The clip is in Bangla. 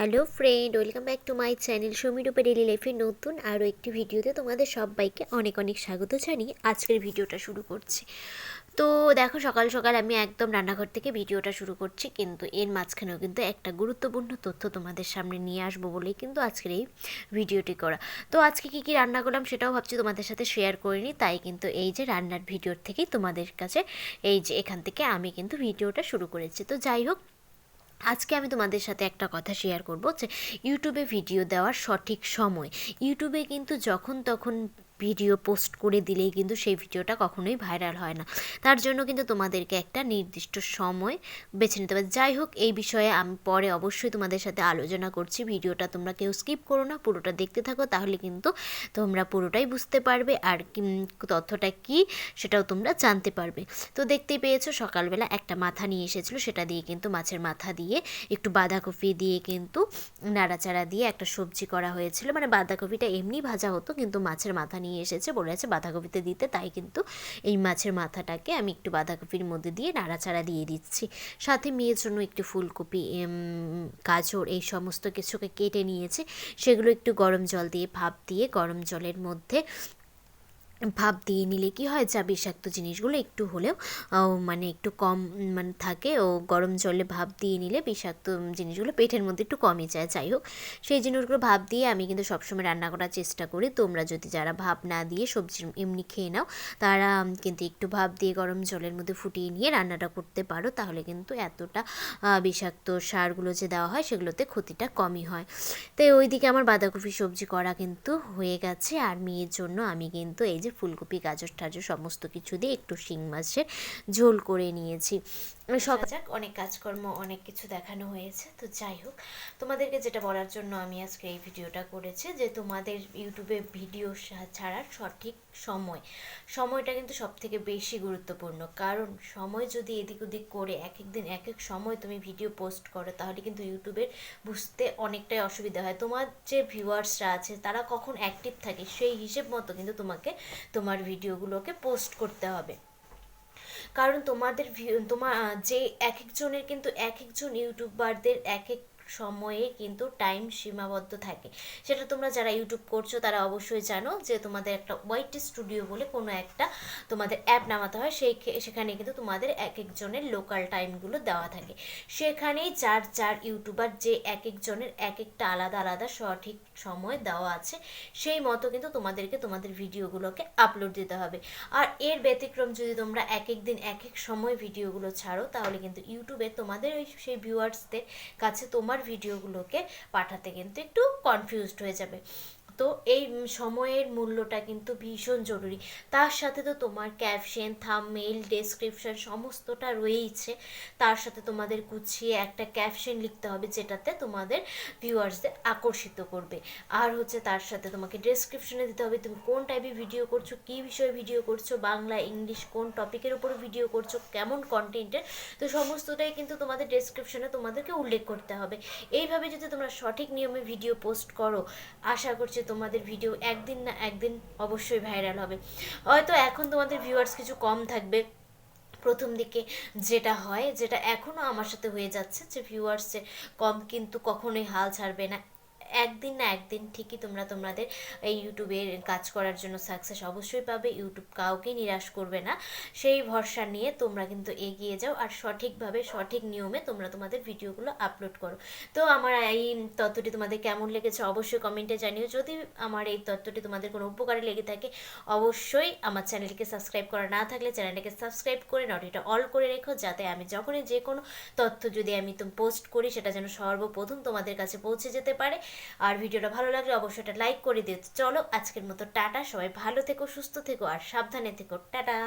Hello friend, welcome back to my channel সমীরূপে daily লাইফের নতুন আরও একটি ভিডিওতে তোমাদের সবাইকে অনেক অনেক স্বাগত জানিয়ে আজকের ভিডিওটা শুরু করছি। তো দেখো সকাল সকাল আমি একদম রান্নাঘর থেকে ভিডিওটা শুরু করছি, কিন্তু এর মাঝখানেও কিন্তু একটা গুরুত্বপূর্ণ তথ্য তোমাদের সামনে নিয়ে আসব বলেই কিন্তু আজকের এই ভিডিওটি করা। তো আজকে কী কী রান্না করলাম সেটাও ভাবছি তোমাদের সাথে শেয়ার করিনি তাই কিন্তু এই যে রান্নার ভিডিওর থেকেই তোমাদের কাছে এই যে এখান থেকে আমি কিন্তু ভিডিওটা শুরু করেছি। তো যাই হোক আজকে আমি তোমাদের সাথে একটা কথা শেয়ার করব যে ইউটিউবে ভিডিও দেওয়ার সঠিক সময়। ইউটিউবে কিন্তু যখন তখন ভিডিও পোস্ট করে দিলেই কিন্তু সেই ভিডিওটা কখনোই ভাইরাল হয় না। তার জন্য কিন্তু তোমাদেরকে একটা নির্দিষ্ট সময় বেছে নিতে হবে। যাই হোক, এই বিষয়ে আমি পরে অবশ্যই তোমাদের সাথে আলোচনা করছি। ভিডিওটা তোমরা কেউ স্কিপ করো না, পুরোটা দেখতে থাকো, তাহলে কিন্তু তোমরা পুরোটাই বুঝতে পারবে আর তথ্যটা কি সেটাও তোমরা জানতে পারবে। তো দেখতেই পেয়েছ, সকালবেলা একটা মাথা নিয়ে এসেছিল, সেটা দিয়ে কিন্তু মাছের মাথা দিয়ে একটু বাঁধাকপি দিয়ে কিন্তু নাড়াচাড়া দিয়ে একটা সবজি করা হয়েছিল। মানে বাঁধাকপিটা এমনি ভাজা হতো, কিন্তু মাছের মাথা নিয়ে নিয়ে এসেছে, বলে আছে বাঁধাকপিতে দিতে। তাই কিন্তু এই মাছের মাথাটাকে আমি একটু বাঁধাকপির মধ্যে দিয়ে নাড়াচাড়া দিয়ে দিচ্ছি। সাথে মেয়ের জন্য একটু ফুলকপি গাজর এই সমস্ত কিছুকে কেটে নিয়েছে। সেগুলো একটু গরম জল দিয়ে, ভাপ দিয়ে গরম জলের মধ্যে ভাপ দিয়ে নিলে কি হয়? যা বিষাক্ত জিনিসগুলো একটু হলেও মানে একটু কম মানে থাকে, ও গরম জলে ভাপ দিয়ে নিলে বিষাক্ত জিনিসগুলো পেটের মধ্যে একটু কমে যায়। যাই হোক, সেই জিনিসগুলো ভাপ দিয়ে আমি কিন্তু সবসময় রান্না করার চেষ্টা করি। তোমরা যদি যারা ভাপ না দিয়ে সবজি এমনি খেয়ে নাও, তারা কিন্তু একটু ভাপ দিয়ে গরম জলের মধ্যে ফুটিয়ে নিয়ে রান্নাটা করতে পারো। তাহলে কিন্তু এতটা বিষাক্ত সারগুলো যে দেওয়া হয়, সেগুলোতে ক্ষতিটা কমই হয়। তো ওইদিকে আমার বাঁধাকপি সবজি করা কিন্তু হয়ে গেছে। আর মেয়ের জন্য আমি কিন্তু এই যে যে ফুলকপি গাজর টাজর সমস্ত কিছু দিয়ে একটু শিং মাছের ঝোল করে নিয়েছি। সব যাক অনেক কাজকর্ম অনেক কিছু দেখানো হয়েছে। তো যাই হোক তোমাদেরকে যেটা বলার জন্য আমি আজকে এই ভিডিওটা করেছি যে তোমাদের ইউটিউবে ভিডিও ছাড়ার সঠিক সময় সময়টা কিন্তু সব থেকে বেশি গুরুত্বপূর্ণ। কারণ সময় যদি এদিক ওদিক করে এক এক দিন এক এক সময় তুমি ভিডিও পোস্ট করো তাহলে কিন্তু ইউটিউবের বুঝতে অনেকটাই অসুবিধা হয়। তোমার যে ভিউয়ার্সরা আছে তারা কখন অ্যাক্টিভ থাকে সেই হিসেব মতো কিন্তু তোমাকে তোমার ভিডিওগুলোকে পোস্ট করতে হবে। কারণ তোমাদের তোমার যে এক একজনের কিন্তু এক একজন ইউটিউবারদের এক এক সময়ে কিন্তু টাইম সীমাবদ্ধ থাকে। সেটা তোমরা যারা ইউটিউব করছ, তারা অবশ্যই জানো যে তোমাদের একটা হোয়াইট স্টুডিও বলে কোনো একটা তোমাদের অ্যাপ নামাতে হয়। সেই সেখানে কিন্তু তোমাদের এক একজনের লোকাল টাইমগুলো দেওয়া থাকে। সেখানেই যার যার ইউটিউবার যে এক একজনের এক একটা আলাদা আলাদা সঠিক সময় দেওয়া আছে, সেই মতো কিন্তু তোমাদেরকে তোমাদের ভিডিওগুলোকে আপলোড দিতে হবে। আর এর ব্যতিক্রম যদি তোমরা এক এক দিন এক এক সময় ভিডিওগুলো ছাড়ো, তাহলে কিন্তু ইউটিউবে তোমাদের সেই ভিউয়ার্সদের কাছে তোমার ভিডিওগুলোকে পাঠাতে কিন্তু একটু কনফিউজড হয়ে যাবে। তো এই সময়ের মূল্যটা কিন্তু ভীষণ জরুরি। তার সাথে তো তোমার ক্যাপশন মেল ডেসক্রিপশন সমস্তটা রয়েইছে। তার সাথে তোমাদের গুছিয়ে একটা ক্যাপশন লিখতে হবে যেটাতে তোমাদের ভিউয়ার্সদের আকর্ষিত করবে। আর হচ্ছে তার সাথে তোমাকে ডেসক্রিপশনে দিতে হবে, তুমি কোন টাইপের ভিডিও করছ, কী বিষয়ে ভিডিও করছ, বাংলা ইংলিশ কোন টপিকের উপরে ভিডিও করছ, কেমন কন্টেন্টের তো সমস্তটাই কিন্তু তোমাদের ডেসক্রিপশনে তোমাদেরকে উল্লেখ করতে হবে। এইভাবে যদি তোমরা সঠিক নিয়মে ভিডিও পোস্ট করো, আশা করছি তোমাদের ভিডিও একদিন না একদিন অবশ্যই ভাইরাল হবে। হয়তো এখন তোমাদের ভিউয়ার্স কিছু কম থাকবে। প্রথম দিকে যেটা হয়, যেটা এখনও আমার সাথে হয়ে যাচ্ছে যে ভিউয়ার্সের কম কিন্তু কখনোই হাল ছাড়বে না। একদিন না একদিন ঠিকই তোমরা তোমাদের এই ইউটিউবের কাজ করার জন্য সাকসেস অবশ্যই পাবে। ইউটিউব কাউকে নিরাশ করবে না। সেই ভরসা নিয়ে তোমরা কিন্তু এগিয়ে যাও আর সঠিকভাবে, সঠিক নিয়মে তোমরা তোমাদের ভিডিওগুলো আপলোড করো। তো আমার এই তথ্যটি তোমাদের কেমন লেগেছে অবশ্যই কমেন্টে জানিও। যদি আমার এই তথ্যটি তোমাদের কোনো উপকারে লেগে থাকে, অবশ্যই আমার চ্যানেলটিকে সাবস্ক্রাইব করা না থাকলে চ্যানেলটিকে সাবস্ক্রাইব করে নটিটা অল করে রেখো, যাতে আমি যখনই যে কোনো তথ্য যদি আমি পোস্ট করি, সেটা যেন সর্বপ্রথম তোমাদের কাছে পৌঁছে যেতে পারে। আর ভিডিওটা ভালো লাগলে অবশ্যই এটা লাইক করে দিও। চলো, আজকের মতো টাটা, সবাই ভালো থেকো, সুস্থ থেকো, আর সাবধানে থেকো। টাটা!